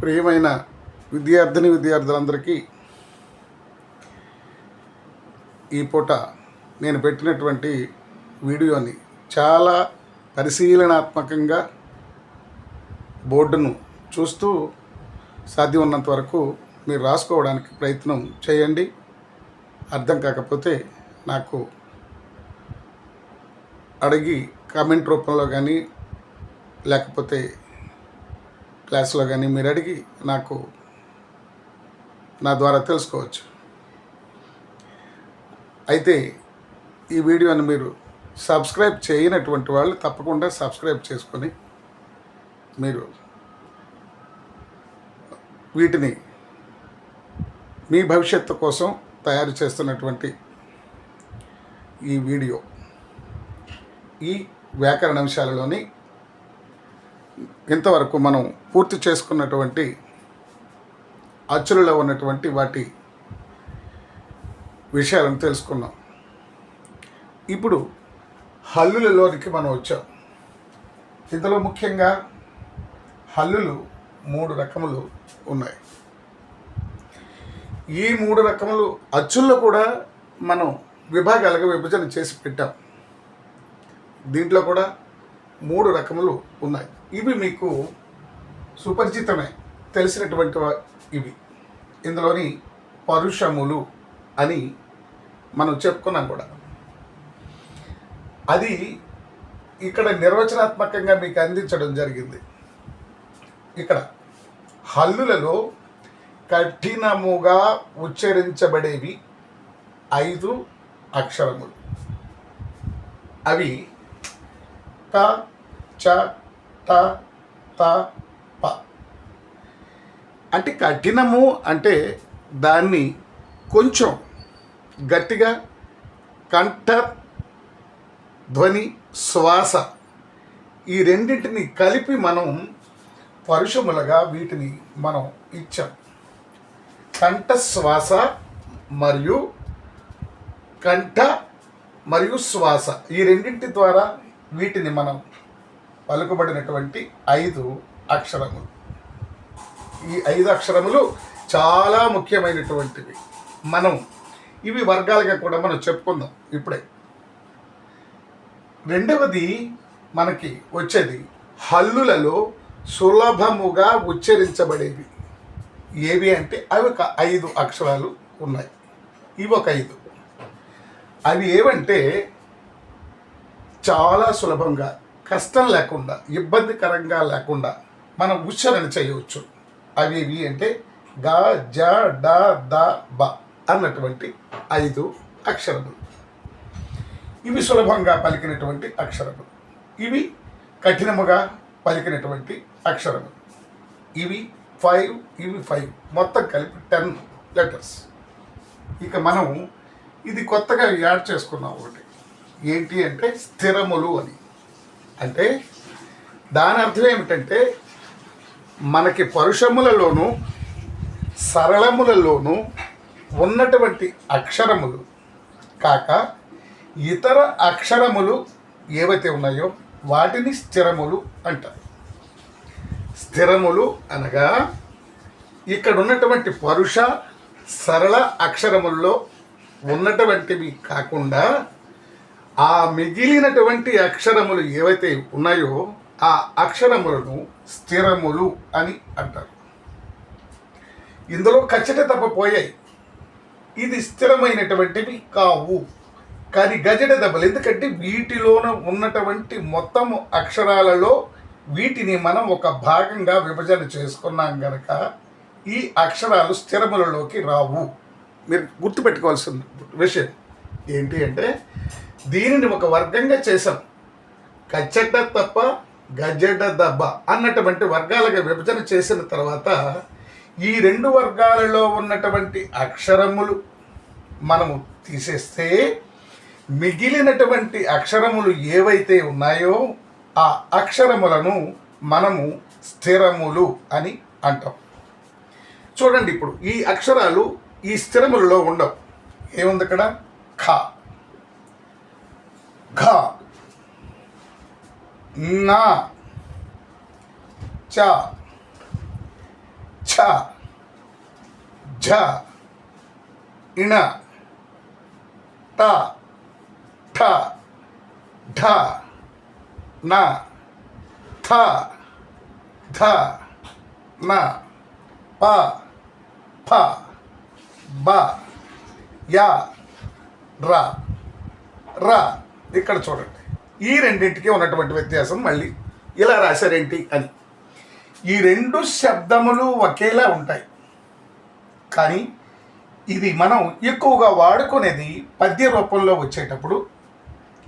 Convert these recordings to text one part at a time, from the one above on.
ప్రియమైన విద్యార్థిని విద్యార్థులందరికీ ఈ పూట నేను పెట్టినటువంటి వీడియోని చాలా పరిశీలనాత్మకంగా బోర్డును చూస్తూ సాధ్యం ఉన్నంత వరకు మీరు రాసుకోవడానికి ప్రయత్నం చేయండి. అర్థం కాకపోతే నాకు అడిగి కామెంట్ రూపంలో కానీ లేకపోతే క్లాస్లో కానీ మీరు అడిగి నాకు నా ద్వారా తెలుసుకోవచ్చు. అయితే ఈ వీడియోని మీరు సబ్స్క్రైబ్ చేయనటువంటి వాళ్ళు తప్పకుండా సబ్స్క్రైబ్ చేసుకొని మీరు వీటిని మీ భవిష్యత్తు కోసం తయారు చేస్తున్నటువంటి ఈ వీడియో ఈ వ్యాకరణ అంశాలలోని ఇంతవరకు మనం పూర్తి చేసుకున్నటువంటి అచ్చులలో ఉన్నటువంటి వాటి విషయాలను తెలుసుకున్నాం. ఇప్పుడు హల్లులలోనికి మనం వచ్చాం. ఇందులో ముఖ్యంగా హల్లులు మూడు రకములు ఉన్నాయి. ఈ మూడు రకములు అచ్చుల్లో కూడా మనం విభాగాలుగా విభజన చేసి పెట్టాం. దీంట్లో కూడా మూడు రకములు ఉన్నాయి. ఇవి మీకు సుపరిచితమే తెలిసినటువంటి ఇవి. ఇందులోని పరుషములు అని మనం చెప్పుకున్నాం కూడా. అది ఇక్కడ నిర్వచనాత్మకంగా మీకు అందించడం జరిగింది. ఇక్కడ హల్లులలో కఠినముగా ఉచ్చరించబడేవి ఐదు అక్షరములు. అవి క చ ట త ప. అంటే కఠినము అంటే దాన్ని కొంచెం గట్టిగా కంఠ ధ్వని శ్వాస ఈ రెండింటిని కలిపి మనం పరుషములుగా వీటిని మనం ఇచ్చాం. కంఠ శ్వాస మరియు కంఠ మరియు శ్వాస ఈ రెండింటి ద్వారా వీటిని మనం పలుకుబడినటువంటి ఐదు అక్షరములు. ఈ ఐదు అక్షరములు చాలా ముఖ్యమైనటువంటివి. మనం ఇవి వర్గాలుగా కూడా మనం చెప్పుకుందాం ఇప్పుడే. రెండవది మనకి వచ్చేది హల్లులలో సులభముగా ఉచ్చరించబడేవి. ఏవి అంటే అవి ఒక ఐదు అక్షరాలు ఉన్నాయి. ఇవి ఒక ఐదు. అవి ఏవంటే చాలా సులభంగా కష్టం లేకుండా ఇబ్బందికరంగా లేకుండా మనం ఉచ్చారణ చేయవచ్చు. అవి ఏవి అంటే గా జ డ ద బ అన్నటువంటి ఐదు అక్షరములు. ఇవి సులభంగా పలికినటువంటి అక్షరములు. ఇవి కఠినముగా పలికినటువంటి అక్షరములు. ఇవి ఫైవ్ ఇవి ఫైవ్. మొత్తం కలిపి టెన్ లెటర్స్. ఇక మనం ఇది కొత్తగా యాడ్ చేసుకున్నాం ఒకటి. ఏంటి అంటే స్థిరములు అని. అంటే దాని అర్థం ఏమిటంటే మనకి పరుషములలోను సరళములలోను ఉన్నటువంటి అక్షరములు. కాక ఇతర అక్షరములు ఏవైతే ఉన్నాయో వాటిని స్థిరములు అంటారు. స్థిరములు అనగా ఇక్కడ ఉన్నటువంటి పరుష సరళ అక్షరముల్లో ఉన్నటువంటివి కాకుండా ఆ మిగిలినటువంటి అక్షరములు ఏవైతే ఉన్నాయో ఆ అక్షరములను స్థిరములు అని అంటారు. ఇందులో ఖచ్చిత తప్పపోయాయి. ఇది స్థిరమైనటువంటివి కావు. కానీ గజడ దెబ్బలు. ఎందుకంటే వీటిలోన ఉన్నటువంటి మొత్తము అక్షరాలలో వీటిని మనం ఒక భాగంగా విభజన చేసుకున్నాం గనక ఈ అక్షరాలు స్థిరములలోకి రావు. మీరు గుర్తుపెట్టుకోవాల్సిన విషయం ఏంటి అంటే దీనిని ఒక వర్గంగా చేశాం. కచ్చడ్డ తప్ప గజ్జెడ్డ దబ్బ అన్నటువంటి వర్గాలుగా విభజన చేసిన తర్వాత ఈ రెండు వర్గాలలో ఉన్నటువంటి అక్షరములు మనము తీసేస్తే మిగిలినటువంటి అక్షరములు ఏవైతే ఉన్నాయో ఆ అక్షరములను మనము స్థిరములు అని అంటాం. చూడండి ఇప్పుడు ఈ అక్షరాలు ఈ స్థిరములలో ఉండవు. ఏముంది అక్కడ? ఖ. ఘ నా చ ఛ ఝ ఇణ ట ఠ ఢ న థ ధ న ప ఫ బ యా రా రా ఇక్కడ చూడండి. ఈ రెండింటికి ఉన్నటువంటి వ్యత్యాసం మళ్ళీ ఇలా రాశారేంటి అని. ఈ రెండు శబ్దములు ఒకేలా ఉంటాయి. కానీ ఇది మనం ఎక్కువగా వాడుకునేది పద్య రూపంలో వచ్చేటప్పుడు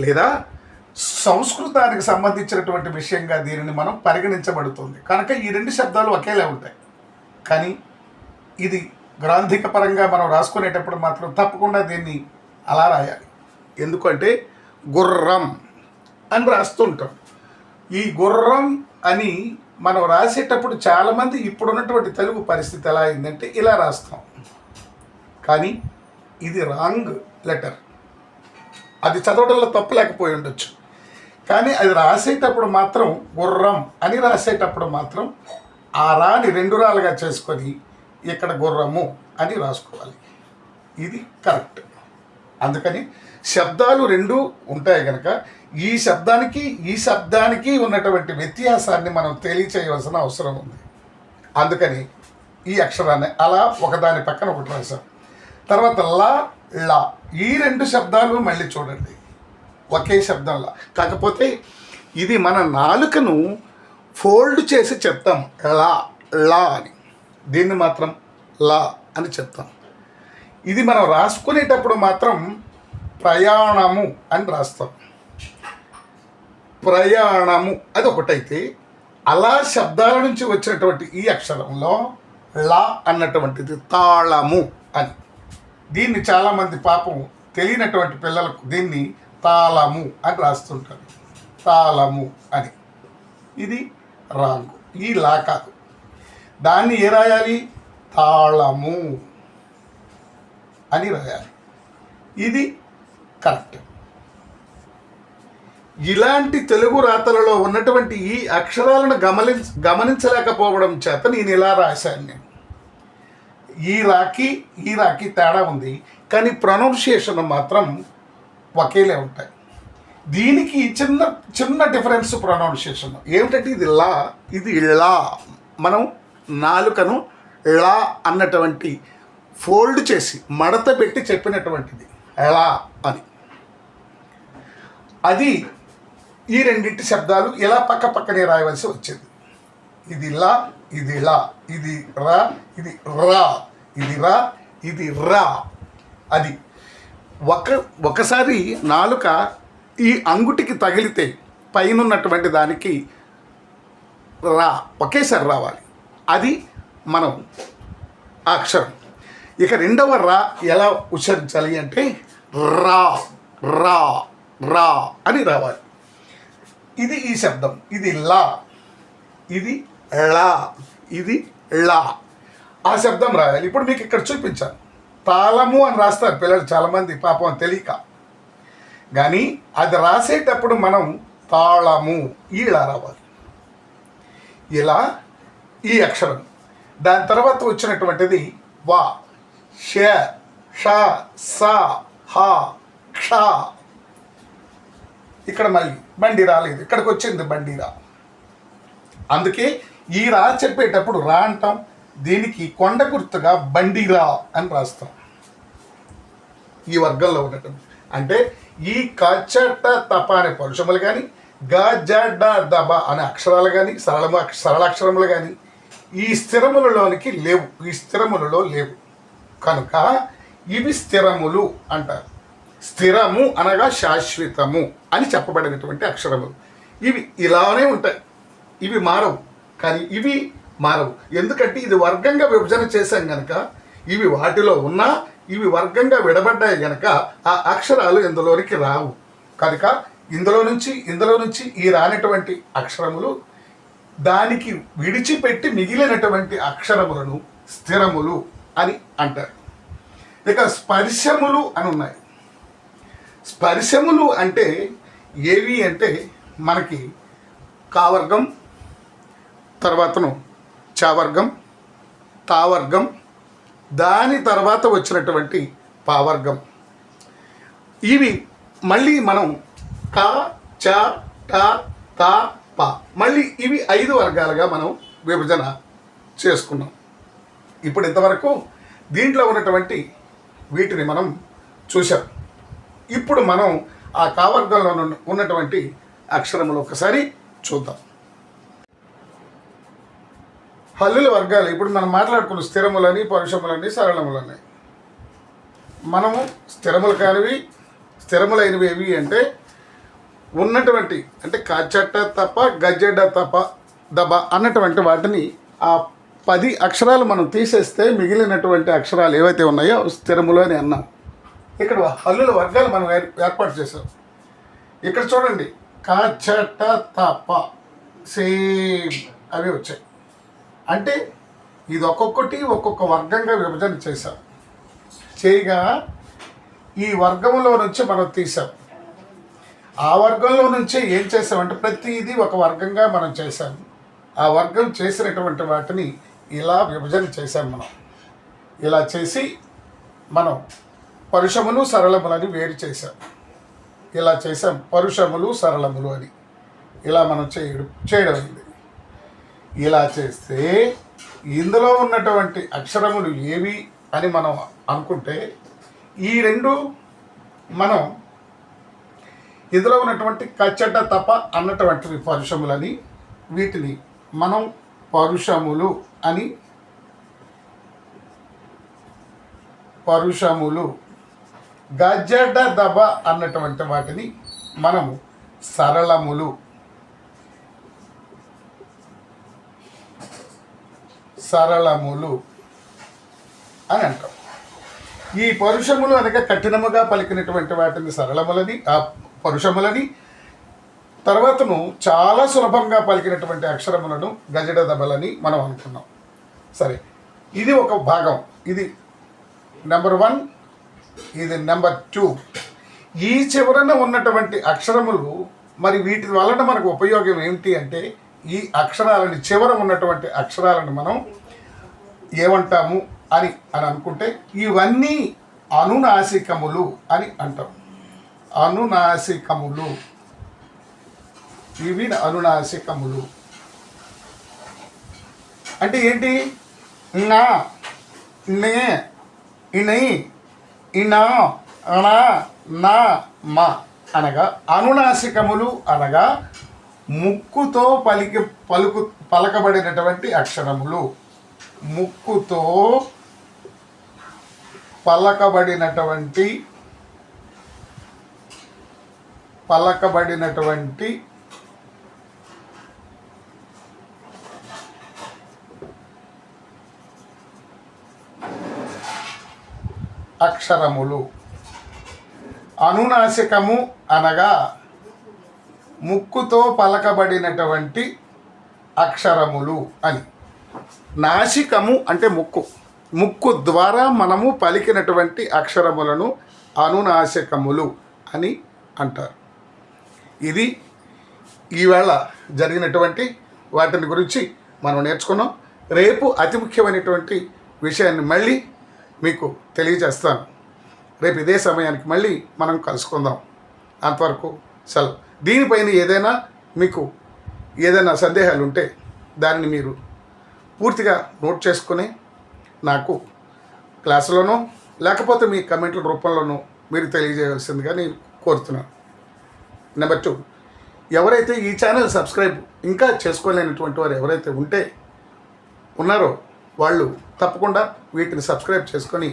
లేదా సంస్కృతానికి సంబంధించినటువంటి విషయంగా దీనిని మనం పరిగణించబడుతుంది. కనుక ఈ రెండు శబ్దాలు ఒకేలా ఉంటాయి. కానీ ఇది గ్రాంధిక పరంగా మనం రాసుకునేటప్పుడు మాత్రం తప్పకుండా దీన్ని అలా రాయాలి. ఎందుకంటే గుర్రం అని రాస్తుంటాం. ఈ గుర్రం అని మనం రాసేటప్పుడు చాలామంది ఇప్పుడున్నటువంటి తెలుగు పరిస్థితి ఎలా అయిందంటే ఇలా రాస్తాం. కానీ ఇది రాంగ్ లెటర్. అది చదవడంలో తప్పు లేకపోయి ఉండొచ్చు. కానీ అది రాసేటప్పుడు మాత్రం గుర్రం అని రాసేటప్పుడు మాత్రం ఆ రాని రెండు రాలుగా చేసుకొని ఇక్కడ గుర్రము అని రాసుకోవాలి. ఇది కరెక్ట్. అందుకని శబ్దాలు రెండు ఉంటాయి కనుక ఈ శబ్దానికి ఈ శబ్దానికి ఉన్నటువంటి వ్యత్యాసాన్ని మనం తెలియచేయవలసిన అవసరం ఉంది. అందుకని ఈ అక్షరాన్ని అలా ఒకదాని పక్కన ఒకటి రాశాం. తర్వాత లా లా ఈ రెండు శబ్దాలు మళ్ళీ చూడండి. ఒకే శబ్దంలా కాకపోతే ఇది మన నాలుకను ఫోల్డ్ చేసి చెప్తాం. లా లా అని. దీన్ని మాత్రం లా అని చెప్తాం. ఇది మనం రాసుకునేటప్పుడు మాత్రం ప్రయాణము అని రాస్తాం. ప్రయాణము అది ఒకటైతే అలా శబ్దాల నుంచి వచ్చినటువంటి ఈ అక్షరంలో లా అన్నటువంటిది తాళము అని. దీన్ని చాలామంది పాపం తెలియనటువంటి పిల్లలకు దీన్ని తాళము అని రాస్తుంటారు. తాళము అని. ఇది రాంగు. ఈ లా కాదు. దాన్ని ఏ రాయాలి? తాళము. అని రాయాలి. ఇది కరెక్ట్. ఇలాంటి తెలుగు రాతలలో ఉన్నటువంటి ఈ అక్షరాలను గమనించ గమనించలేకపోవడం చేత నేను ఇలా రాశాను నేను. ఈ రాకి ఈ రాకి తేడా ఉంది కానీ ప్రొనౌన్సియేషన్ మాత్రం ఒకేలే ఉంటాయి. దీనికి చిన్న చిన్న డిఫరెన్స్ ప్రొనౌన్సియేషన్ ఏమిటంటే ఇది లా ఇది లా. మనం నాలుకను లా అన్నటువంటి ఫోల్డ్ చేసి మడత పెట్టి చెప్పినటువంటిది. ఎలా అని. అది ఈ రెండింటి శబ్దాలు ఇలా పక్క పక్కనే రాయవలసి వచ్చింది. ఇది లా ఇది లా ఇది రా ఇది రా ఇది రా ఇది రా. అది ఒక ఒకసారి నాలుక ఈ అంగుటికి తగిలితే పైన ఉన్నటువంటి దానికి రా ఒకేసారి రావాలి. అది మనం అక్షరం ఇక రెండవ రా ఎలా ఉచ్చరించాలి అంటే రా రా రా అని రావాలి. ఇది ఈ శబ్దం. ఇది లా. ఇది లా ఇది లా ఆ శబ్దం రాయాలి. ఇప్పుడు మీకు ఇక్కడ చూపించాను. తాళము అని రాస్తారు పిల్లలు చాలామంది పాపం తెలియక. కానీ అది రాసేటప్పుడు మనం తాళము ఇలా రావాలి. ఇలా ఈ అక్షరం. దాని తర్వాత వచ్చినటువంటిది వా. ష ష స హ క్ష. ఇక్కడ మళ్ళీ బండి రాలేదు. ఇక్కడికి వచ్చింది బండి రా. అందుకే ఈ రా చెప్పేటప్పుడు రా అంటాం. దీనికి కొండ గుర్తుగా బండిరా అని రాస్తాం. ఈ వర్గంలో ఉండటం అంటే ఈ కచ్చట తప అనే పరుషములు కానీ గజడ దబ అనే అక్షరాలు కానీ సరళ సరళాక్షరములు కానీ ఈ స్థిరములలోనికి లేవు. ఈ స్థిరములలో లేవు. కనుక ఇవి స్థిరములు అంటారు. స్థిరము అనగా శాశ్వతము అని చెప్పబడినటువంటి అక్షరములు. ఇవి ఇలానే ఉంటాయి. ఇవి మారవు. కానీ ఇవి మారవు. ఎందుకంటే ఇది వర్గంగా విభజన చేశాం కనుక ఇవి వాటిలో ఉన్నా ఇవి వర్గంగా విడబడ్డాయి కనుక ఆ అక్షరాలు ఇందులోనికి రావు. కనుక ఇందులో నుంచి ఇందులో నుంచి ఈ రానటువంటి అక్షరములు దానికి విడిచిపెట్టి మిగిలినటువంటి అక్షరములను స్థిరములు అని అంటారు. ఇక స్పర్శములు అని ఉన్నాయి. స్పర్శములు అంటే ఏవి అంటే మనకి కావర్గం తర్వాతను చావర్గం తావర్గం దాని తర్వాత వచ్చినటువంటి పావర్గం ఇవి మళ్ళీ మనం క చ ట త ప మళ్ళీ ఇవి ఐదు వర్గాలుగా మనం విభజన చేసుకున్నాం. ఇప్పుడు ఇంతవరకు దీంట్లో ఉన్నటువంటి వీటిని మనం చూసాం ఇప్పుడు మనం ఆ కావర్గంలో ఉన్నటువంటి అక్షరములు ఒకసారి చూద్దాం. హల్లుల వర్గాలు ఇప్పుడు మనం మాట్లాడుకున్న స్థిరములని పరుషములని సరళములని. మనము స్థిరములు కానివి స్థిరములైనవి ఏవి అంటే ఉన్నటువంటి అంటే కాచట్ట తప్ప గజ్జెడ్డ తప్ప దబ అన్నటువంటి వాటిని ఆ పది అక్షరాలు మనం తీసేస్తే మిగిలినటువంటి అక్షరాలు ఏవైతే ఉన్నాయో స్థిరములు అని అన్నాం. ఇక్కడ హల్లుల వర్గాలు మనం ఏర్- ఏర్పాటు చేసాం ఇక్కడ చూడండి. కాచట తప్ప సేమ్ అవి వచ్చాయి. అంటే ఇది ఒక్కొక్కటి ఒక్కొక్క వర్గంగా విభజన చేశాం. చేయగా ఈ వర్గంలో నుంచి మనం తీసాం ఆ వర్గంలో నుంచి ఏం చేసామంటే ప్రతిదీ ఒక వర్గంగా మనం చేశాం. ఆ వర్గం చేసినటువంటి వాటిని ఇలా విభజన చేశాం మనం. ఇలా చేసి మనం పరుషములు అని వేరు చేశాం. ఇలా చేసాం పరుషములు సరళములు అని. ఇలా మనం చేయడం చేయడం అయింది ఇలా చేస్తే ఇందులో ఉన్నటువంటి అక్షరములు ఏవి అని మనం అనుకుంటే ఈ రెండు మనం ఇందులో ఉన్నటువంటి కచ్చట తప అన్నటువంటివి పరుషములని వీటిని మనం పరుషములు అని పరుషములు గజడ దబ అన్నటువంటి వాటిని మనము సరళములు. సరళములు అని అంటాం. ఈ పరుషములు అనగా కఠినముగా పలికినటువంటి వాటిని సరళములని ఆ పరుషములని తర్వాతను చాలా సులభంగా పలికినటువంటి అక్షరములను గజడ దబలని మనం అనుకున్నాం. సరే. ఇది ఒక భాగం. ఇది నెంబర్ వన్ ఇది నెంబర్ టూ ఈ చివరన ఉన్నటువంటి అక్షరములు మరి వీటి వలన మనకు ఉపయోగం ఏమిటి అంటే ఈ అక్షరాలని చివర ఉన్నటువంటి అక్షరాలను మనం ఏమంటాము అని అని అనుకుంటే ఇవన్నీ అనునాసికములు అని అంటాం. అనునాసికములు. ఇవి అనునాసికములు. అంటే ఏంటి? నా నే ఇనై ఇనా అణ నా మా అనగా అనునాసికములు అనగా ముక్కుతో పలికి పలుకు పలకబడినటువంటి అక్షరములు. ముక్కుతో పలకబడినటువంటి పలకబడినటువంటి అక్షరములు. అనునాసికము అనగా ముక్కుతో పలకబడినటువంటి అక్షరములు అని. నాసికము అంటే ముక్కు. ముక్కు ద్వారా మనము పలికినటువంటి అక్షరములను అనునాశకములు అని అంటారు. ఇది ఈవేళ జరిగినటువంటి వాటిని గురించి మనం నేర్చుకున్నాం. రేపు అతి ముఖ్యమైనటువంటి విషయాన్ని మళ్ళీ మీకు తెలియజేస్తాను. రేపు ఇదే సమయానికి మళ్ళీ మనం కలుసుకుందాం. అంతవరకు సెలవు. దీనిపైన ఏదైనా మీకు ఏదైనా సందేహాలు ఉంటే దాన్ని మీరు పూర్తిగా నోట్ చేసుకుని నాకు క్లాసులోనో లేకపోతే మీ కమెంట్ల రూపంలోనూ మీరు తెలియజేయవలసిందిగా నేను కోరుతున్నాను. నెంబర్ టూ ఎవరైతే ఈ ఛానల్ సబ్స్క్రైబ్ ఇంకా చేసుకోలేనటువంటి వారు ఎవరైతే ఉంటే ఉన్నారో వాళ్ళు తప్పకుండా వీటిని సబ్స్క్రైబ్ చేసుకొని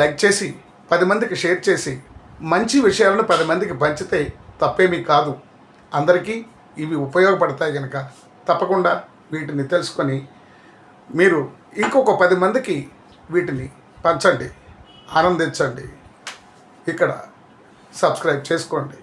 లైక్ చేసి పది మందికి షేర్ చేసి మంచి విషయాలను పది మందికి పంచితే తప్పేమీ కాదు. అందరికీ ఇవి ఉపయోగపడతాయి కనుక తప్పకుండా వీటిని తెలుసుకొని మీరు ఇంకొక పది మందికి వీటిని పంచండి ఆనందించండి. ఇక్కడ సబ్స్క్రైబ్ చేసుకోండి.